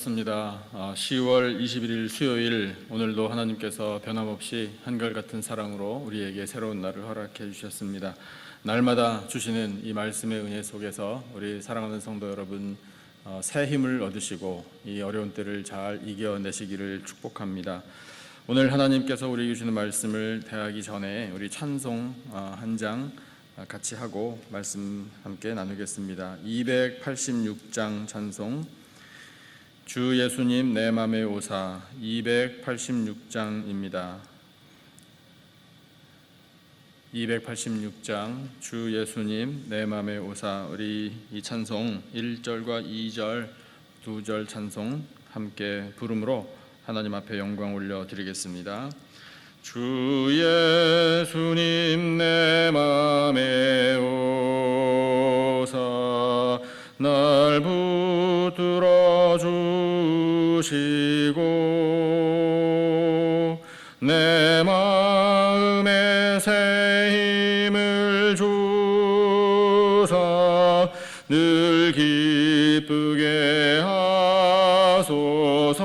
반갑습니다. 아, 10월 21일 수요일 오늘도 하나님께서 변함없이 한결같은 사랑으로 우리에게 새로운 날을 허락해 주셨습니다. 날마다 주시는 이 말씀의 은혜 속에서 우리 사랑하는 성도 여러분 어, 새 힘을 얻으시고 이 어려운 때를 잘 이겨내시기를 축복합니다. 오늘 하나님께서 우리에게 주시는 말씀을 대하기 전에 우리 찬송 어, 한장 같이 하고 말씀 함께 나누겠습니다. 286장 찬송 주 예수님 내 맘에 오사 286장입니다. 286장 주 예수님 내 맘에 오사 우리 이 찬송 1절과 2절 두 절 찬송 함께 부름으로 하나님 앞에 영광 올려 드리겠습니다. 주 예수님 내 맘에 오사 날 붙들어 주 시고 내 마음에 새 힘을 주사 늘 기쁘게 하소서.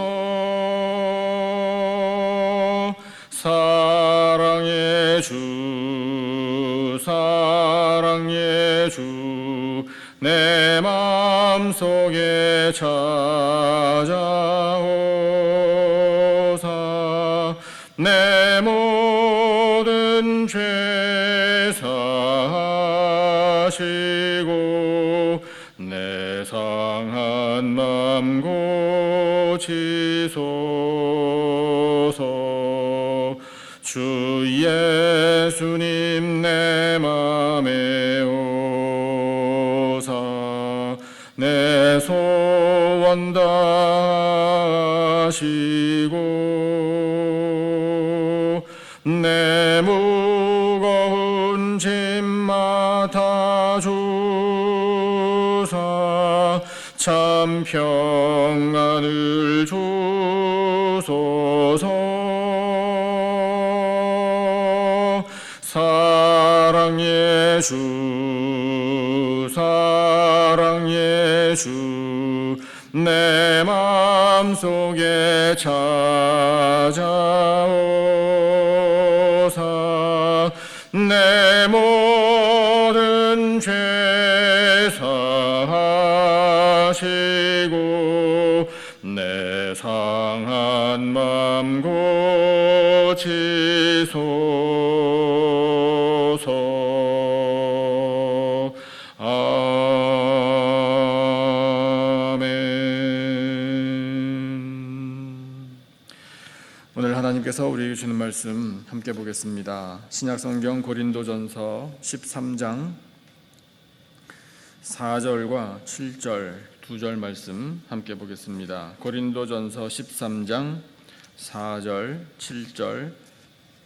사랑의 주 사랑의 주내 마음속에 찾 주 예수님 내 맘에 오사 내 소원 다하시고 내 무거운 짐 맡아 주사 참 평 찾아오사 내모 우리에게 주는 말씀 함께 보겠습니다. 신약 성경 고린도전서 13장 4절과 7절 두 절 말씀 함께 보겠습니다. 고린도전서 13장 4절 7절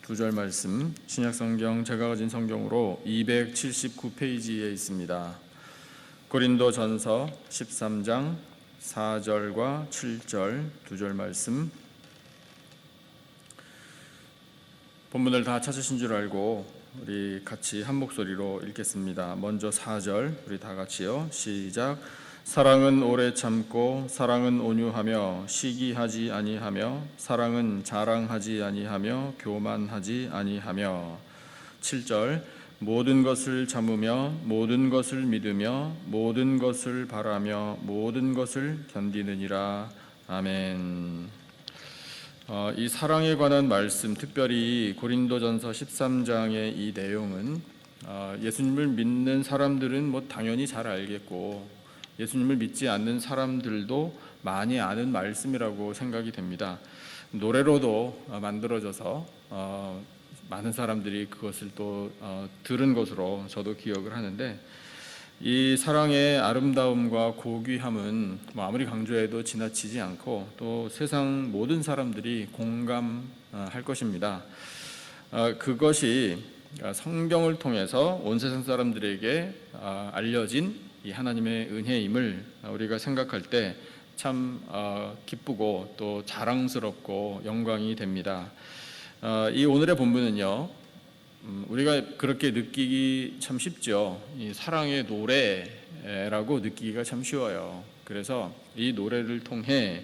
두 절 말씀 신약 성경 제가 가진 성경으로 279페이지에 있습니다. 고린도전서 13장 4절과 7절 두 절 말씀 본문을 다 찾으신 줄 알고 우리 같이 한 목소리로 읽겠습니다. 먼저 4절 우리 다 같이요. 시작. 사랑은 오래 참고 사랑은 온유하며 시기하지 아니하며 사랑은 자랑하지 아니하며 교만하지 아니하며 7절 모든 것을 참으며 모든 것을 믿으며 모든 것을 바라며 모든 것을 견디느니라 아멘. 어, 이 사랑에 관한 말씀, 특별히 고린도전서 13장의 이 내용은 어, 예수님을 믿는 사람들은 뭐 당연히 잘 알겠고 예수님을 믿지 않는 사람들도 많이 아는 말씀이라고 생각이 됩니다. 노래로도 어, 만들어져서 어, 많은 사람들이 그것을 또 어, 들은 것으로 저도 기억을 하는데 이 사랑의 아름다움과 고귀함은 뭐 아무리 강조해도 지나치지 않고 또 세상 모든 사람들이 공감할 것입니다. 어, 그것이 성경을 통해서 온 세상 사람들에게 어, 알려진 이 하나님의 은혜임을 우리가 생각할 때참 어, 기쁘고 또 자랑스럽고 영광이 됩니다. 이 오늘의 본문은요. 음, 우리가 그렇게 느끼기 참 쉽죠. 이 사랑의 노래라고 느끼기가 참 쉬워요. 그래서 이 노래를 통해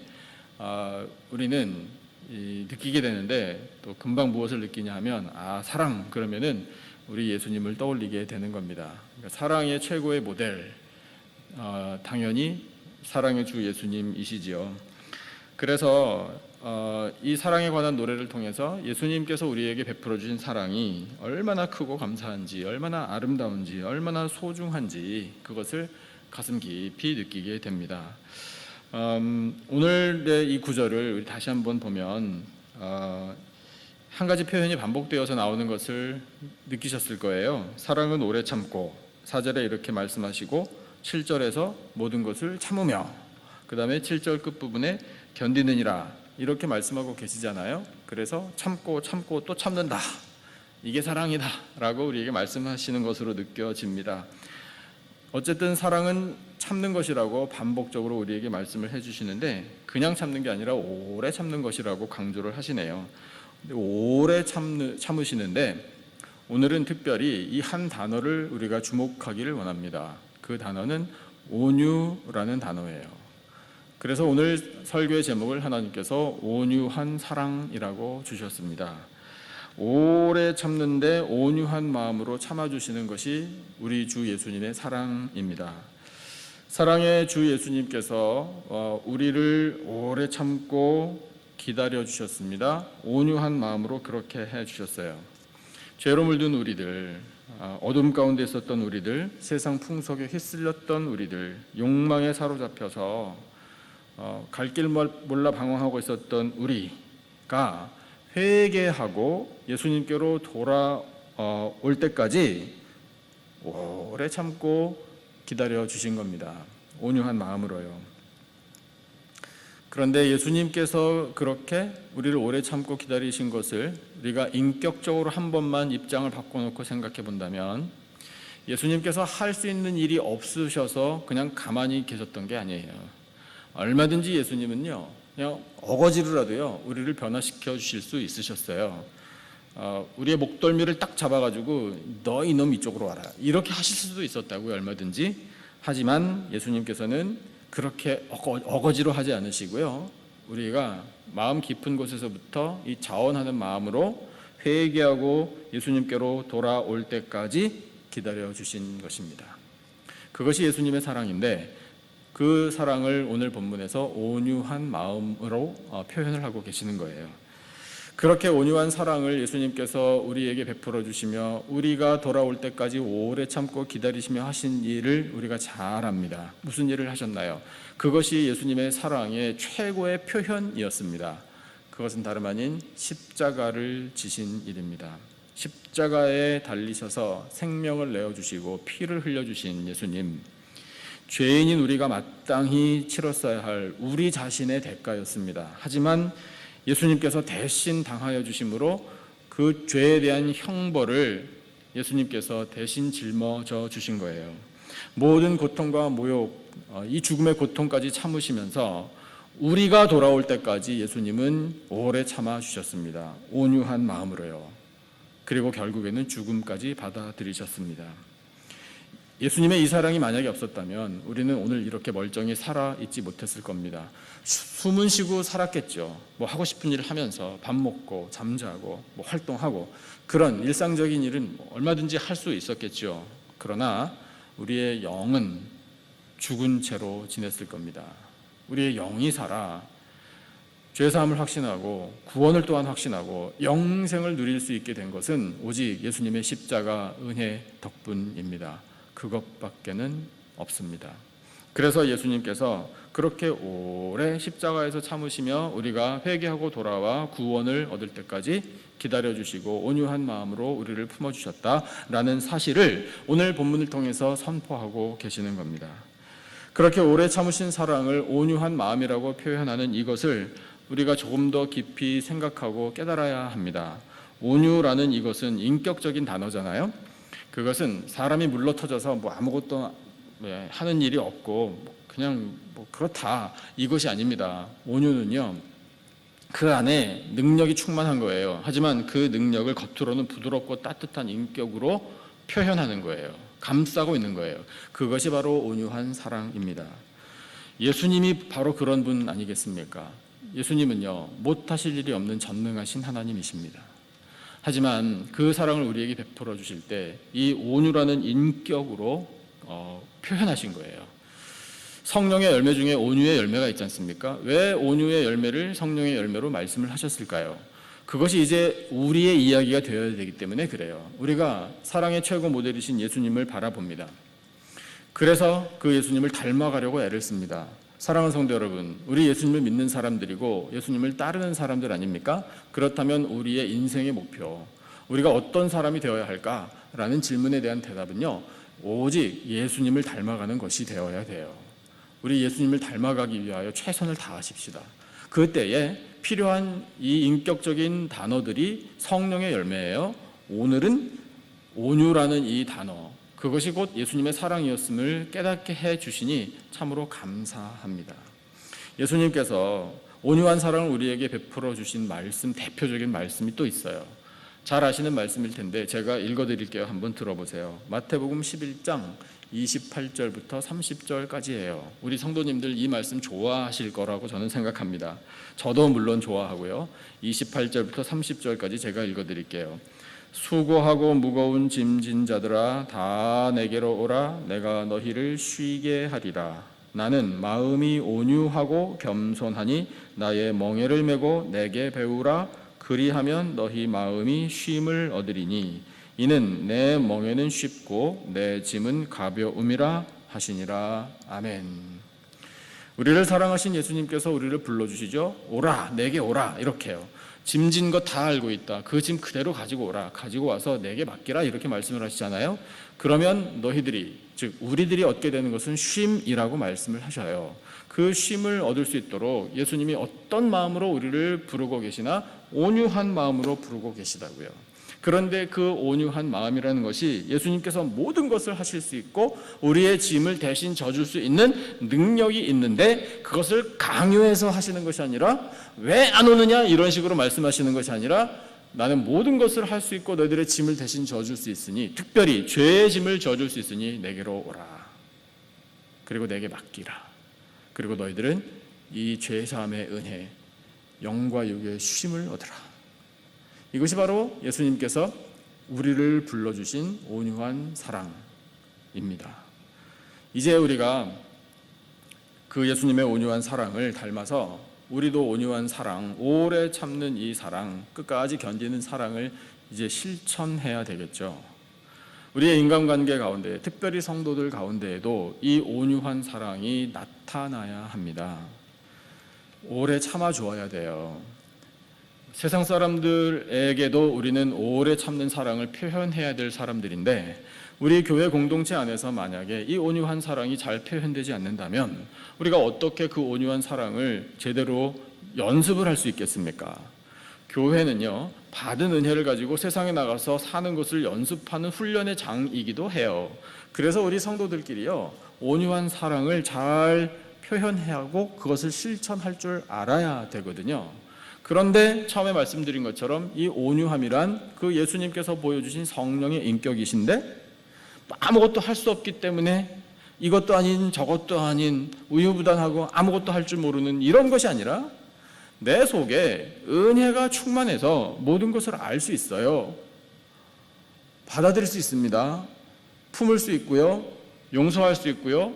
아, 우리는 이, 느끼게 되는데 또 금방 무엇을 느끼냐 하면 아 사랑 그러면은 우리 예수님을 떠올리게 되는 겁니다. 그러니까 사랑의 최고의 모델 어, 당연히 사랑의 주 예수님이시지요. 그래서 어, 이 사랑에 관한 노래를 통해서 예수님께서 우리에게 베풀어 주신 사랑이 얼마나 크고 감사한지, 얼마나 아름다운지, 얼마나 소중한지 그것을 가슴 깊이 느끼게 됩니다. 음, 오늘의 이 구절을 우리 다시 한번 보면 어, 한 가지 표현이 반복되어서 나오는 것을 느끼셨을 거예요. 사랑은 오래 참고 사절에 이렇게 말씀하시고 7절에서 모든 것을 참으며 그 다음에 7절 끝부분에 견디느니라 이렇게 말씀하고 계시잖아요. 그래서 참고 참고 또 참는다. 이게 사랑이다 라고 우리에게 말씀하시는 것으로 느껴집니다. 어쨌든 사랑은 참는 것이라고 반복적으로 우리에게 말씀을 해주시는데 그냥 참는 게 아니라 오래 참는 것이라고 강조를 하시네요. 오래 참는, 참으시는데 오늘은 특별히 이 한 단어를 우리가 주목하기를 원합니다. 그 단어는 온유라는 단어예요. 그래서 오늘 설교의 제목을 하나님께서 온유한 사랑이라고 주셨습니다. 오래 참는데 온유한 마음으로 참아주시는 것이 우리 주 예수님의 사랑입니다. 사랑의 주 예수님께서 어, 우리를 오래 참고 기다려 주셨습니다. 온유한 마음으로 그렇게 해 주셨어요. 죄로 물든 우리들, 아, 어둠 가운데 있었던 우리들, 세상 풍속에 휩쓸렸던 우리들, 욕망에 사로잡혀서 어, 갈길 몰라 방황하고 있었던 우리가 회개하고 예수님께로 돌아올 때까지 오래 참고 기다려 주신 겁니다. 온유한 마음으로요. 그런데 예수님께서 그렇게 우리를 오래 참고 기다리신 것을 우리가 인격적으로 한 번만 입장을 바꿔놓고 생각해 본다면 예수님께서 할 수 있는 일이 없으셔서 그냥 가만히 계셨던 게 아니에요. 얼마든지 예수님은요, 그냥 어거지로라도요, 우리를 변화시켜 주실 수 있으셨어요. 어, 우리의 목덜미를 딱 잡아가지고 너 이놈 이쪽으로 와라 이렇게 하실 수도 있었다고요, 얼마든지. 하지만 예수님께서는 그렇게 어거, 지로 하지 않으시고요. 우리가 마음 깊은 곳에서부터 이 자원하는 마음으로 회개하고 예수님께로 돌아올 때까지 기다려 주신 것입니다. 그것이 예수님의 사랑인데 그 사랑을 오늘 본문에서 온유한 마음으로 어, 표현을 하고 계시는 거예요. 그렇게 온유한 사랑을 예수님께서 우리에게 베풀어 주시며 우리가 돌아올 때까지 오래 참고 기다리시며 하신 일을 우리가 잘 압니다. 무슨 일을 하셨나요? 그것이 예수님의 사랑의 최고의 표현이었습니다. 그것은 다름 아닌 십자가를 지신 일입니다. 십자가에 달리셔서 생명을 내어 주시고 피를 흘려 주신 예수님. 죄인인 우리가 마땅히 치렀어야 할 우리 자신의 대가였습니다. 하지만 예수님께서 대신 당하여 주심으로 그 죄에 대한 형벌을 예수님께서 대신 짊어져 주신 거예요. 모든 고통과 모욕, 어, 이 죽음의 고통까지 참으시면서 우리가 돌아올 때까지 예수님은 오래 참아 주셨습니다. 온유한 마음으로요. 그리고 결국에는 죽음까지 받아들이셨습니다. 예수님의 이 사랑이 만약에 없었다면 우리는 오늘 이렇게 멀쩡히 살아 있지 못했을 겁니다. 숨은 쉬고 살았겠죠. 뭐 하고 싶은 일을 하면서 밥 먹고 잠자고 뭐 활동하고 그런 일상적인 일은 얼마든지 할 수 있었겠죠. 그러나 우리의 영은 죽은 채로 지냈을 겁니다. 우리의 영이 살아 죄사함을 확신하고 구원을 또한 확신하고 영생을 누릴 수 있게 된 것은 오직 예수님의 십자가 은혜 덕분입니다. 그것밖에는 없습니다. 그래서 예수님께서 그렇게 오래 십자가에서 참으시며 우리가 회개하고 돌아와 구원을 얻을 때까지 기다려 주시고 온유한 마음으로 우리를 품어 주셨다라는 사실을 오늘 본문을 통해서 선포하고 계시는 겁니다. 그렇게 오래 참으신 사랑을 온유한 마음이라고 표현하는 이것을 우리가 조금 더 깊이 생각하고 깨달아야 합니다. 온유라는 이것은 인격적인 단어잖아요. 그것은 사람이 물러터져서 뭐 아무것도 네, 하는 일이 없고 그냥 뭐 그렇다 이것이 아닙니다. 온유는요 그 안에 능력이 충만한 거예요. 하지만 그 능력을 겉으로는 부드럽고 따뜻한 인격으로 표현하는 거예요. 감싸고 있는 거예요. 그것이 바로 온유한 사랑입니다. 예수님이 바로 그런 분 아니겠습니까? 예수님은요, 못하실 일이 없는 전능하신 하나님이십니다. 하지만 그 사랑을 우리에게 베풀어 주실 때 이 온유라는 인격으로 어, 표현하신 거예요. 성령의 열매 중에 온유의 열매가 있지 않습니까? 왜 온유의 열매를 성령의 열매로 말씀을 하셨을까요? 그것이 이제 우리의 이야기가 되어야 되기 때문에 그래요. 우리가 사랑의 최고 모델이신 예수님을 바라봅니다. 그래서 그 예수님을 닮아가려고 애를 씁니다. 사랑하는 성도 여러분, 우리 예수님을 믿는 사람들이고 예수님을 따르는 사람들 아닙니까? 그렇다면 우리의 인생의 목표, 우리가 어떤 사람이 되어야 할까라는 질문에 대한 대답은요, 오직 예수님을 닮아가는 것이 되어야 돼요. 우리 예수님을 닮아가기 위하여 최선을 다하십시다. 그때에 필요한 이 인격적인 단어들이 성령의 열매예요. 오늘은 온유라는 이 단어, 그것이 곧 예수님의 사랑이었음을 깨닫게 해 주시니 참으로 감사합니다. 예수님께서 온유한 사랑을 우리에게 베풀어 주신 말씀 대표적인 말씀이 또 있어요. 잘 아시는 말씀일 텐데 제가 읽어 드릴게요. 한번 들어보세요. 마태복음 11장 28절부터 30절까지예요. 우리 성도님들 이 말씀 좋아하실 거라고 저는 생각합니다. 저도 물론 좋아하고요. 28절부터 30절까지 제가 읽어 드릴게요. 수고하고 무거운 짐진 자들아 다 내게로 오라 내가 너희를 쉬게 하리라 나는 마음이 온유하고 겸손하니 나의 멍에를 메고 내게 배우라 그리하면 너희 마음이 쉼을 얻으리니 이는 내 멍에는 쉽고 내 짐은 가벼움이라 하시니라 아멘. 우리를 사랑하신 예수님께서 우리를 불러주시죠. 오라, 내게 오라 이렇게요. 짐진 것 다 알고 있다. 그 짐 그대로 가지고 오라. 가지고 와서 내게 맡기라 이렇게 말씀을 하시잖아요. 그러면 너희들이 즉 우리들이 얻게 되는 것은 쉼이라고 말씀을 하셔요. 그 쉼을 얻을 수 있도록 예수님이 어떤 마음으로 우리를 부르고 계시나 온유한 마음으로 부르고 계시다고요. 그런데 그 온유한 마음이라는 것이 예수님께서 모든 것을 하실 수 있고 우리의 짐을 대신 져줄 수 있는 능력이 있는데 그것을 강요해서 하시는 것이 아니라 왜 안 오느냐 이런 식으로 말씀하시는 것이 아니라 나는 모든 것을 할 수 있고 너희들의 짐을 대신 져줄 수 있으니 특별히 죄의 짐을 져줄 수 있으니 내게로 오라. 그리고 내게 맡기라. 그리고 너희들은 이 죄사함의 은혜 영과 육의 쉼을 얻으라 이것이 바로 예수님께서 우리를 불러주신 온유한 사랑입니다. 이제 우리가 그 예수님의 온유한 사랑을 닮아서 우리도 온유한 사랑, 오래 참는 이 사랑, 끝까지 견디는 사랑을 이제 실천해야 되겠죠. 우리의 인간관계 가운데, 특별히 성도들 가운데에도 이 온유한 사랑이 나타나야 합니다. 오래 참아 주어야 돼요. 세상 사람들에게도 우리는 오래 참는 사랑을 표현해야 될 사람들인데 우리 교회 공동체 안에서 만약에 이 온유한 사랑이 잘 표현되지 않는다면 우리가 어떻게 그 온유한 사랑을 제대로 연습을 할 수 있겠습니까? 교회는요, 받은 은혜를 가지고 세상에 나가서 사는 것을 연습하는 훈련의 장이기도 해요. 그래서 우리 성도들끼리요, 온유한 사랑을 잘 표현하고 그것을 실천할 줄 알아야 되거든요. 그런데 처음에 말씀드린 것처럼 이 온유함이란 그 예수님께서 보여주신 성령의 인격이신데 아무것도 할 수 없기 때문에 이것도 아닌 저것도 아닌 우유부단하고 아무것도 할 줄 모르는 이런 것이 아니라 내 속에 은혜가 충만해서 모든 것을 알 수 있어요. 받아들일 수 있습니다. 품을 수 있고요. 용서할 수 있고요.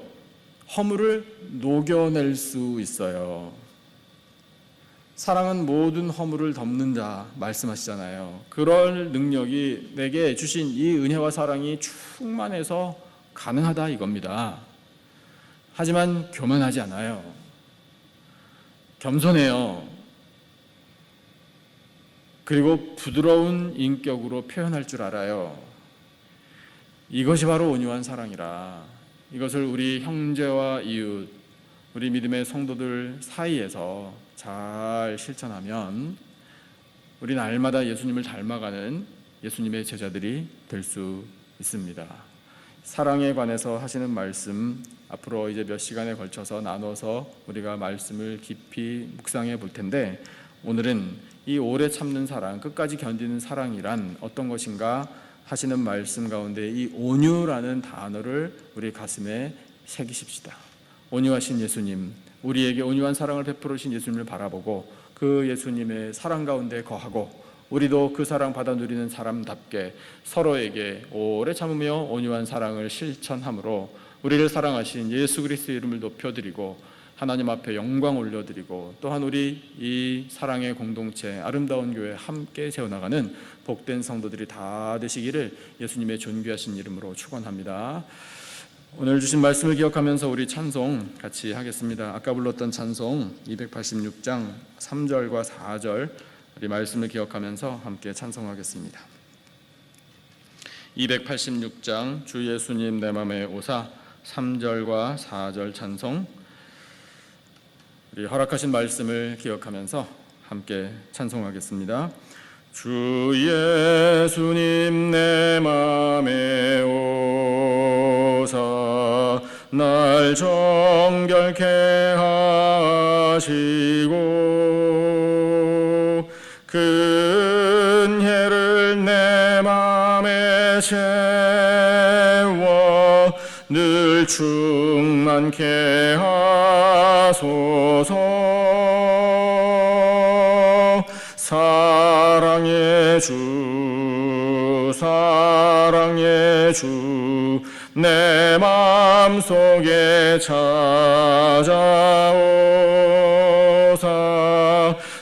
허물을 녹여낼 수 있어요. 사랑은 모든 허물을 덮는 자 말씀하시잖아요. 그럴 능력이 내게 주신 이 은혜와 사랑이 충만해서 가능하다 이겁니다. 하지만 교만하지 않아요. 겸손해요. 그리고 부드러운 인격으로 표현할 줄 알아요. 이것이 바로 온유한 사랑이라 이것을 우리 형제와 이웃, 우리 믿음의 성도들 사이에서 잘 실천하면 우리 날마다 예수님을 닮아가는 예수님의 제자들이 될 수 있습니다. 사랑에 관해서 하시는 말씀 앞으로 이제 몇 시간에 걸쳐서 나눠서 우리가 말씀을 깊이 묵상해 볼 텐데 오늘은 이 오래 참는 사랑, 끝까지 견디는 사랑이란 어떤 것인가 하시는 말씀 가운데 이 온유라는 단어를 우리 가슴에 새기십시다. 온유하신 예수님, 우리에게 온유한 사랑을 베풀으신 예수님을 바라보고 그 예수님의 사랑 가운데 거하고 우리도 그 사랑 받아 누리는 사람답게 서로에게 오래 참으며 온유한 사랑을 실천함으로 우리를 사랑하신 예수 그리스도의 이름을 높여드리고 하나님 앞에 영광 올려드리고 또한 우리 이 사랑의 공동체 아름다운 교회 함께 세워나가는 복된 성도들이 다 되시기를 예수님의 존귀하신 이름으로 축원합니다. 오늘 주신 말씀을 기억하면서 우리 찬송 같이 하겠습니다. 아까 불렀던 찬송 286장 3절과 4절 우리 말씀을 기억하면서 함께 찬송하겠습니다. 286장 주 예수님 내 맘에 오사 3절과 4절 찬송 우리 허락하신 말씀을 기억하면서 함께 찬송하겠습니다. 주 예수님 내 맘에 오사 날 정결케 하시고 근혜를 내 맘에 채워 늘 충만케 하소서 속에 찾아오사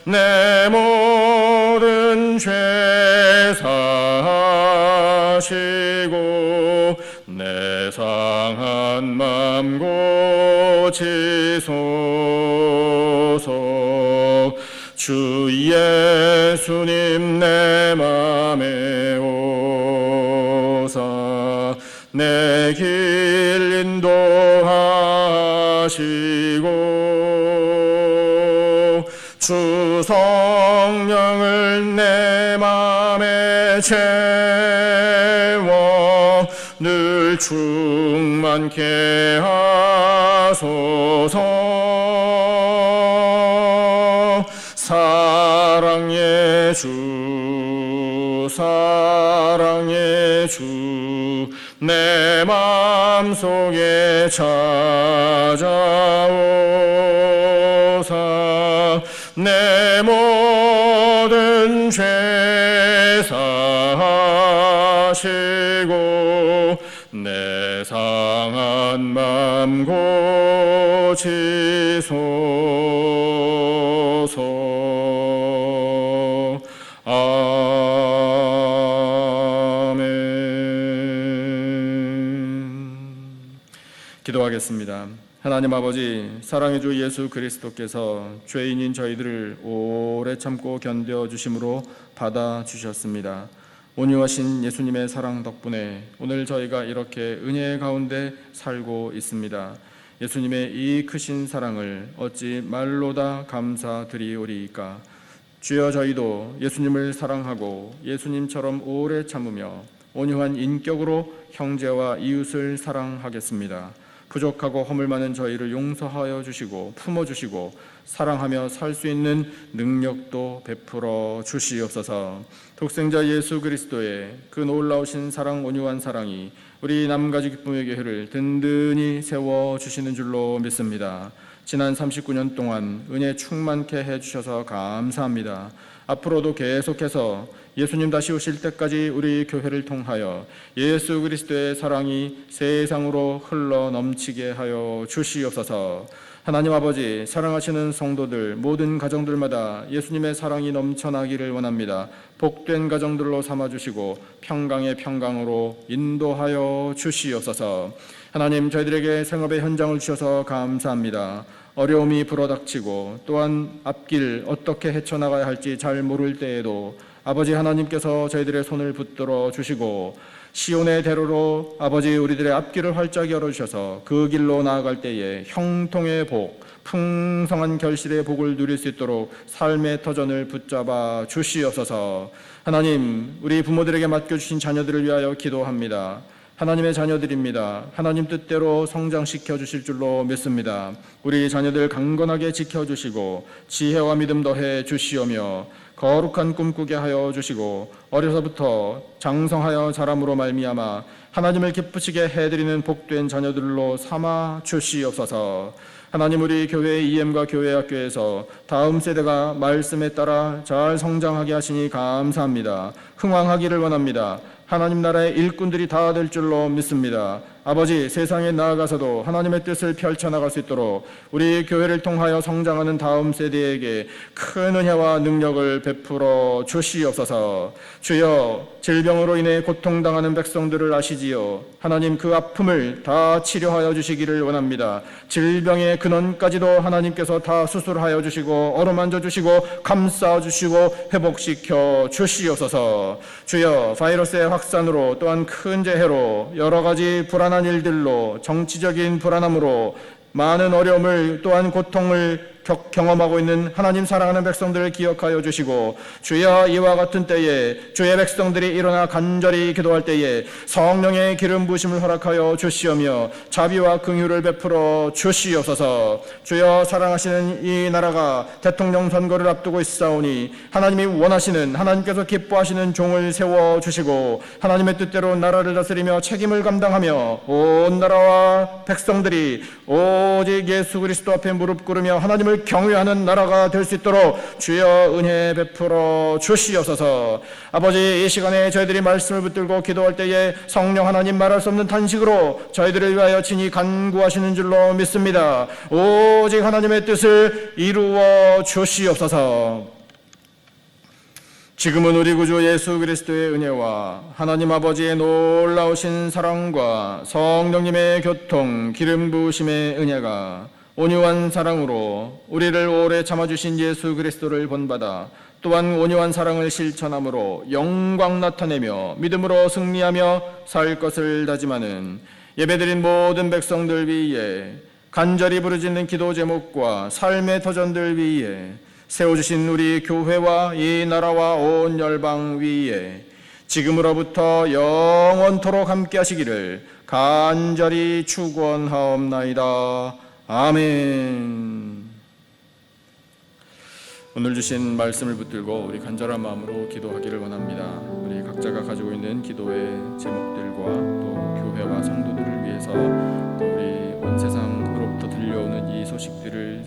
내 모든 죄 사시고 내 상한 맘 고치소서. 주 예수님 내 채워 늘 충만케 하소서. 사랑의 주 사랑의 주 내 맘속에 찾아오사. 내 모든 죄 사시고 내 상한 맘 고치소서 아멘 기도하겠습니다. 하나님 아버지 사랑의 주 예수 그리스도께서 죄인인 저희들을 오래 참고 견뎌 주심으로 받아 주셨습니다. 온유하신 예수님의 사랑 덕분에 오늘 저희가 이렇게 은혜 가운데 살고 있습니다. 예수님의 이 크신 사랑을 어찌 말로 다 감사드리오리이까. 주여 저희도 예수님을 사랑하고 예수님처럼 오래 참으며 온유한 인격으로 형제와 이웃을 사랑하겠습니다. 부족하고 허물 많은 저희를 용서하여 주시고 품어 주시고 사랑하며 살 수 있는 능력도 베풀어 주시옵소서. 독생자 예수 그리스도의 그 놀라우신 사랑 온유한 사랑이 우리 남가주 기쁨의 교회를 든든히 세워 주시는 줄로 믿습니다. 지난 39년 동안 은혜 충만케 해 주셔서 감사합니다. 앞으로도 계속해서 예수님 다시 오실 때까지 우리 교회를 통하여 예수 그리스도의 사랑이 세상으로 흘러 넘치게 하여 주시옵소서. 하나님 아버지 사랑하시는 성도들 모든 가정들마다 예수님의 사랑이 넘쳐나기를 원합니다. 복된 가정들로 삼아 주시고 평강의 평강으로 인도하여 주시옵소서. 하나님 저희들에게 생업의 현장을 주셔서 감사합니다. 어려움이 불어닥치고 또한 앞길 어떻게 헤쳐나가야 할지 잘 모를 때에도 아버지 하나님께서 저희들의 손을 붙들어 주시고 시온의 대로로 아버지 우리들의 앞길을 활짝 열어주셔서 그 길로 나아갈 때에 형통의 복, 풍성한 결실의 복을 누릴 수 있도록 삶의 터전을 붙잡아 주시옵소서 하나님 우리 부모들에게 맡겨주신 자녀들을 위하여 기도합니다. 하나님의 자녀들입니다. 하나님 뜻대로 성장시켜 주실 줄로 믿습니다. 우리 자녀들 강건하게 지켜 주시고 지혜와 믿음 더해 주시오며 거룩한 꿈 꾸게 하여 주시고 어려서부터 장성하여 자람으로 말미암아 하나님을 기쁘시게 해드리는 복된 자녀들로 삼아 주시옵소서. 하나님 우리 교회 EM과 교회 학교에서 다음 세대가 말씀에 따라 잘 성장하게 하시니 감사합니다. 흥왕하기를 원합니다. 하나님 나라의 일꾼들이 다 될 줄로 믿습니다. 아버지 세상에 나아가서도 하나님의 뜻을 펼쳐나갈 수 있도록 우리 교회를 통하여 성장하는 다음 세대에게 큰 은혜와 능력을 베풀어 주시옵소서. 주여 질병으로 인해 고통당하는 백성들을 아시지요. 하나님 그 아픔을 다 치료하여 주시기를 원합니다. 질병의 근원까지도 하나님께서 다 수술하여 주시고 어루만져 주시고 감싸 주시고 회복시켜 주시옵소서. 주여 바이러스의 확산으로 또한 큰 재해로 여러 가지 불안한 일들로 정치적인 불안함으로 많은 어려움을 또한 고통을 격- 경험하고 있는 하나님 사랑하는 백성들을 기억하여 주시고 주여 이와 같은 때에 주의 백성들이 일어나 간절히 기도할 때에 성령의 기름 부심을 허락하여 주시오며 자비와 긍휼을 베풀어 주시옵소서. 주여 사랑하시는 이 나라가 대통령 선거를 앞두고 있사오니 하나님이 원하시는 하나님께서 기뻐하시는 종을 세워 주시고 하나님의 뜻대로 나라를 다스리며 책임을 감당하며 온 나라와 백성들이 오직 예수 그리스도 앞에 무릎 꿇으며 하나님을 경외하는 나라가 될 수 있도록 주여 은혜 베풀어 주시옵소서. 아버지 이 시간에 저희들이 말씀을 붙들고 기도할 때에 성령 하나님 말할 수 없는 탄식으로 저희들을 위하여 친히 간구하시는 줄로 믿습니다. 오직 하나님의 뜻을 이루어 주시옵소서. 지금은 우리 구주 예수 그리스도의 은혜와 하나님 아버지의 놀라우신 사랑과 성령님의 교통 기름 부으심의 은혜가 온유한 사랑으로 우리를 오래 참아주신 예수 그리스도를 본받아 또한 온유한 사랑을 실천함으로 영광 나타내며 믿음으로 승리하며 살 것을 다짐하는 예배드린 모든 백성들 위에 간절히 부르짖는 기도 제목과 삶의 터전들 위에 세워주신 우리 교회와 이 나라와 온 열방 위에 지금으로부터 영원토록 함께 하시기를 간절히 축원하옵나이다. 아멘. 오늘 주신 말씀을 붙들고 우리 간절한 마음으로 기도하기를 원합니다. 우리 각자가 가지고 있는 기도의 제목들과 또 교회와 성도들을 위해서 또 우리 온 세상으로부터 들려오는 이 소식들을